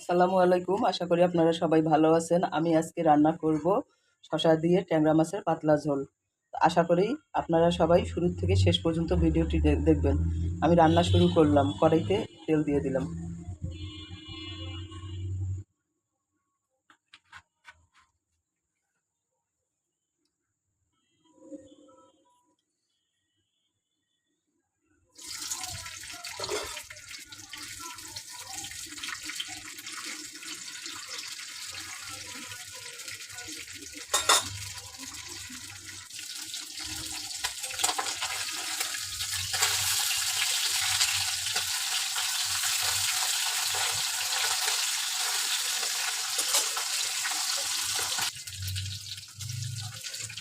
আসসালামু আলাইকুম। আশা করি আপনারা সবাই ভালো আছেন। আমি আজকে রান্না করব শশা দিয়ে ট্যাংরা মাছের পাতলা ঝোল। আশা করি আপনারা সবাই শুরু থেকে শেষ পর্যন্ত ভিডিওটি দেখবেন। আমি রান্না শুরু করলাম। কড়াইতে তেল দিয়ে দিলাম।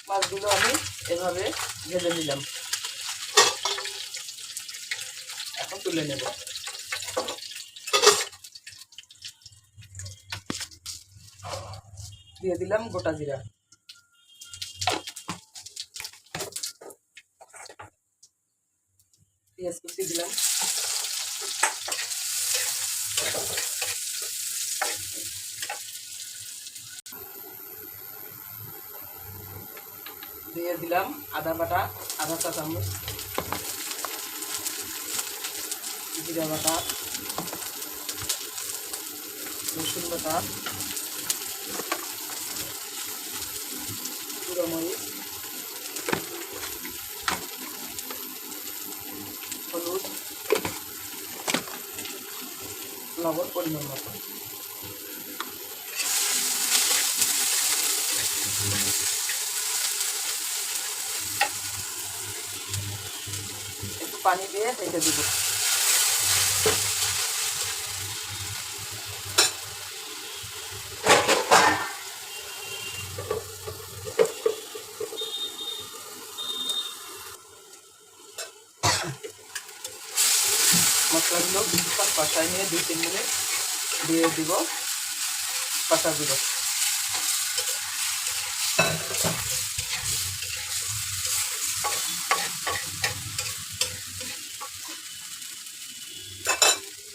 মাছগুলো আমি এভাবে ভেজে নিলাম। এখন তুলে নেব। দিয়ে দিলাম গোটা জিরা। পেঁয়াজ কুচি দিলাম। দিয়ে দিলাম আদা বাটা আধা চা চামচ জিরা বাটা, রসুন বাটা মরিচ হলুদ লবণ পরিমাণ মতো একটু পানি দিয়ে রেখে দিব। মশলাগুলো কিছুক্ষণ কষাই নিয়ে দুই, তিন মিনিট দিয়ে দিব দিব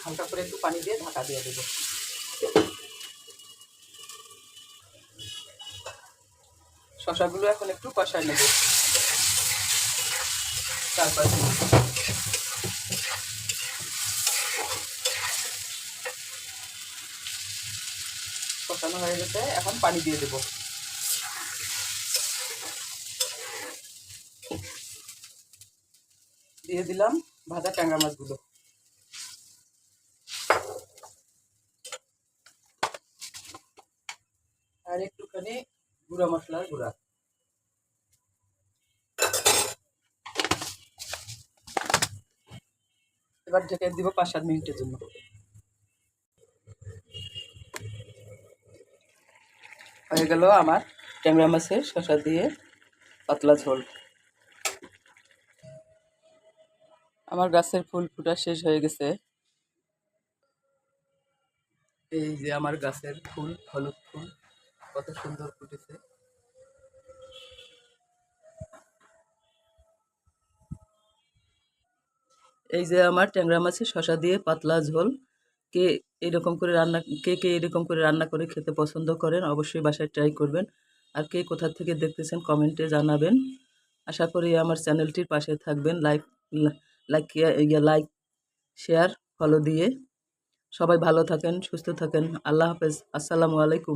হালকা করে একটু পানি দিয়ে ঢাকা দিয়ে দেবো। শশাগুলো এখন একটু কষাই নেব। চার কষানো হয়ে গেছে, এখন পানি দিয়ে দেব। দিয়ে দিলাম ভাজা ট্যাংরা মাছগুলো। আর একটুখানি গুঁড়া মশলার গুঁড়া। এবার ঢেকে দিব পাঁচ সাত মিনিটের জন্য। হয়ে গেল আমার ট্যাংরা মাছের শসা দিয়ে পাতলা ঝোল। আমার গাছের ফুল ফুটা শেষ হয়ে গেছে। এই যে আমার গাছের ফুল, হলুদ ফুল, কত সুন্দর ফুটেছে। এই যে আমার ট্যাংরা মাছের শসা দিয়ে পাতলা ঝোল কে এরকম করে রান্না, কে কে এরকম করে রান্না করে খেতে পছন্দ করেন, অবশ্যই বাসায় ট্রাই করবেন। আর কে কোথা থেকে দেখতেছেন কমেন্টে জানাবেন। আশা করি আমার চ্যানেলটির পাশে থাকবেন। Like like like, share, follow দিয়ে। সবাই ভালো থাকেন, সুস্থ থাকেন। আল্লাহ হাফেজ। আসসালামু আলাইকুম।